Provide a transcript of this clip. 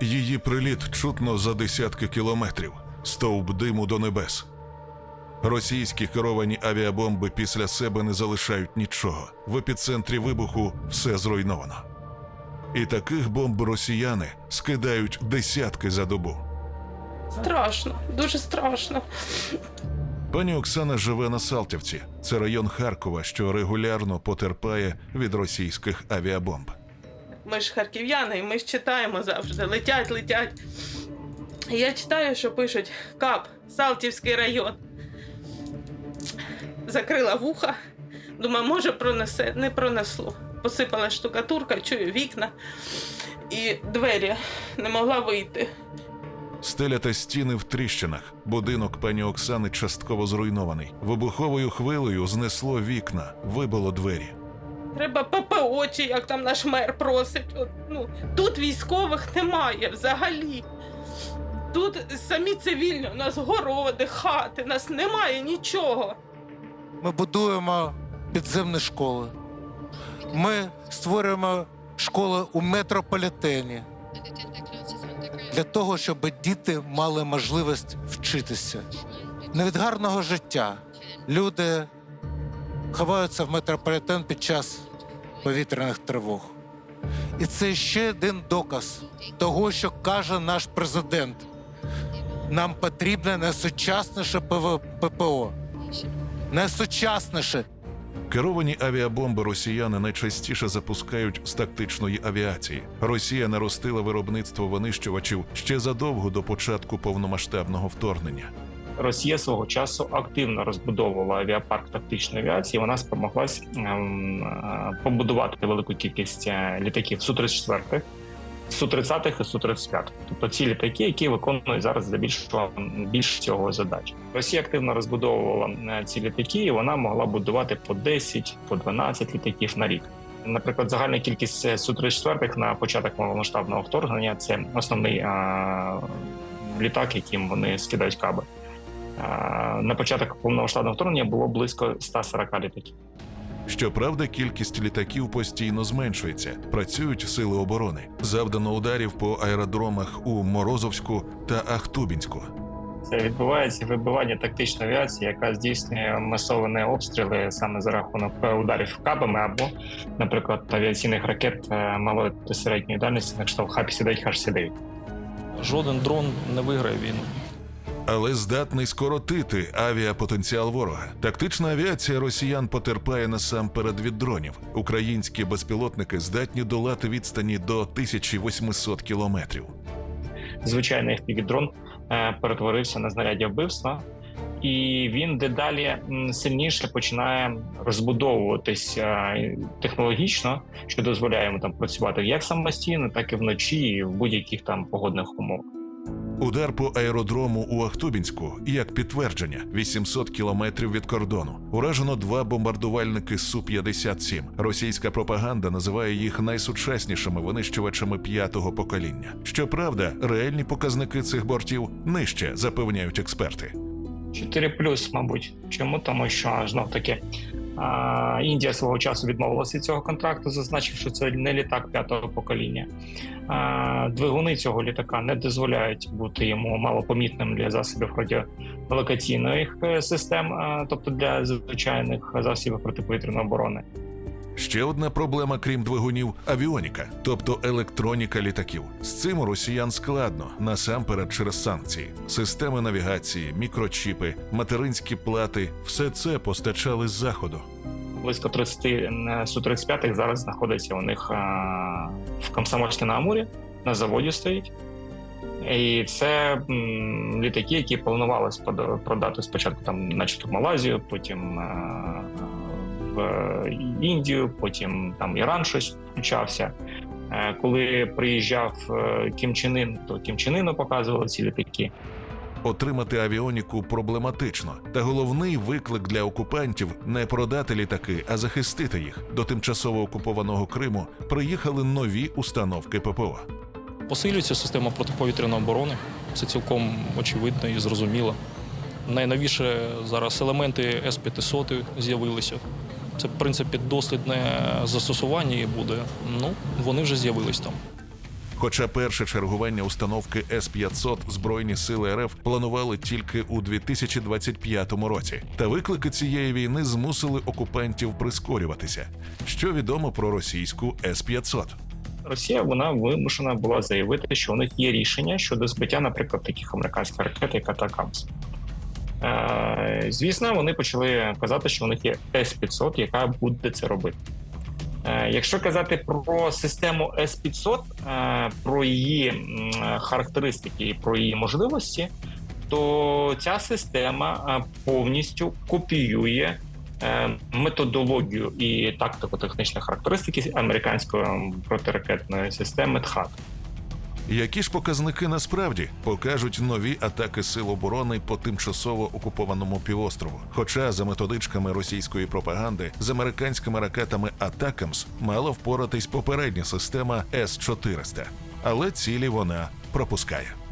Її приліт чутно за десятки кілометрів, стовп диму до небес. Російські керовані авіабомби після себе не залишають нічого. В епіцентрі вибуху все зруйновано. І таких бомб росіяни скидають десятки за добу. Страшно, дуже страшно. Пані Оксана живе на Салтівці. Це район Харкова, що регулярно потерпає від російських авіабомб. Ми ж харків'яни, і ми ж читаємо завжди. Летять, летять. Я читаю, що пишуть КАП, Салтівський район. Закрила вуха. Думаю, може пронесе, не пронесло. Посипала штукатурка, чую вікна і двері не могла вийти. Стеля та стіни в тріщинах. Будинок пані Оксани частково зруйнований. Вибуховою хвилею знесло вікна, вибило двері. Треба ППО, чи як там наш мер просить. От, ну, тут військових немає взагалі. Тут самі цивільні, у нас городи, хати, у нас немає нічого. Ми будуємо підземні школи. Ми створюємо школи у метрополітені для того, щоб діти мали можливість вчитися. Не від гарного життя люди ховаються в метрополітен під час повітряних тривог. І це ще один доказ того, що каже наш президент. Нам потрібне найсучасніше ППО. Найсучасніше. Керовані авіабомби росіяни найчастіше запускають з тактичної авіації. Росія наростила виробництво винищувачів ще задовго до початку повномасштабного вторгнення. Росія свого часу активно розбудовувала авіапарк тактичної авіації. Вона спромоглась ем, е, побудувати велику кількість е, літаків Су-34, Су-30 і Су-35. Тобто ці літаки, які виконують зараз здебільшого більш цього задач. Росія активно розбудовувала е, ці літаки, і вона могла будувати по 10, по 12 літаків на рік. Наприклад, загальна кількість Су-34 на початок повномасштабного вторгнення це основний е, літак, яким вони скидають каби. На початок повномасштабного вторгнення було близько 140 літаків. Щоправда, кількість літаків постійно зменшується. Працюють сили оборони. Завдано ударів по аеродромах у Морозовську та Ахтубінську. Це відбувається вибивання тактичної авіації, яка здійснює масовані обстріли саме за рахунок е, ударів кабами або, наприклад, авіаційних ракет е, малої та середньої дальності, на кшталт Х-59, Х-69. Жоден дрон не виграє війну. Але здатний скоротити авіапотенціал ворога. Тактична авіація росіян потерпає насамперед від дронів. Українські безпілотники здатні долати відстані до 1800 кілометрів. Звичайний FPV-дрон е, перетворився на знаряддя вбивства. І він дедалі сильніше починає розбудовуватись е, технологічно, що дозволяє йому там працювати як самостійно, так і вночі, і в будь-яких там погодних умовах. Удар по аеродрому у Ахтубінську як підтвердження 800 кілометрів від кордону. Уражено два бомбардувальники Су-57. Російська пропаганда називає їх найсучаснішими винищувачами п'ятого покоління. Щоправда, реальні показники цих бортів нижче, запевняють експерти. 4 плюс, мабуть. Чому? Тому що знов таки Індія свого часу відмовилася від цього контракту, зазначив, що це не літак п'ятого покоління. Двигуни цього літака не дозволяють бути йому малопомітним для засобів радіолокаційних е, систем, тобто для звичайних засобів протиповітряної оборони. Ще одна проблема, крім двигунів авіоніка, тобто електроніка літаків. З цим у росіян складно насамперед через санкції. Системи навігації, мікрочіпи, материнські плати все це постачали з заходу. Близько 30 Су-35 зараз знаходиться у них в Комсомольській на Амурі, на заводі стоїть. І це літаки, які планувалось продати спочатку там, начебто в Малайзію, потім в Індію, потім там Іран щось включався. Е, Коли приїжджав е, Кім Чен Ін, то Кім Чен Іну показували ці літаки. Отримати авіоніку проблематично, та головний виклик для окупантів не продати літаки, а захистити їх. До тимчасово окупованого Криму приїхали нові установки ППО. Посилюється система протиповітряної оборони. Це цілком очевидно і зрозуміло. Найновіше зараз елементи С-500 з'явилися. Це, в принципі, дослідне застосування і буде. Ну, вони вже з'явились там. Хоча перше чергування установки С-500 Збройні сили РФ планували тільки у 2025 році. Та виклики цієї війни змусили окупантів прискорюватися. Що відомо про російську С-500? Росія вона вимушена була заявити, що у них є рішення щодо збиття, наприклад, таких американських ракет, як Атакамс. Е, звісно, вони почали казати, що у них є С-500, яка буде це робити. Е, якщо казати про систему С-500, е, про її характеристики і про її можливості, то ця система повністю копіює методологію і тактико-технічні характеристики американської протиракетної системи ТХАТ. Які ж показники насправді покажуть нові атаки сил оборони по тимчасово окупованому півострову? Хоча за методичками російської пропаганди з американськими ракетами Атакамс мала впоратись попередня система С-400, але цілі вона пропускає.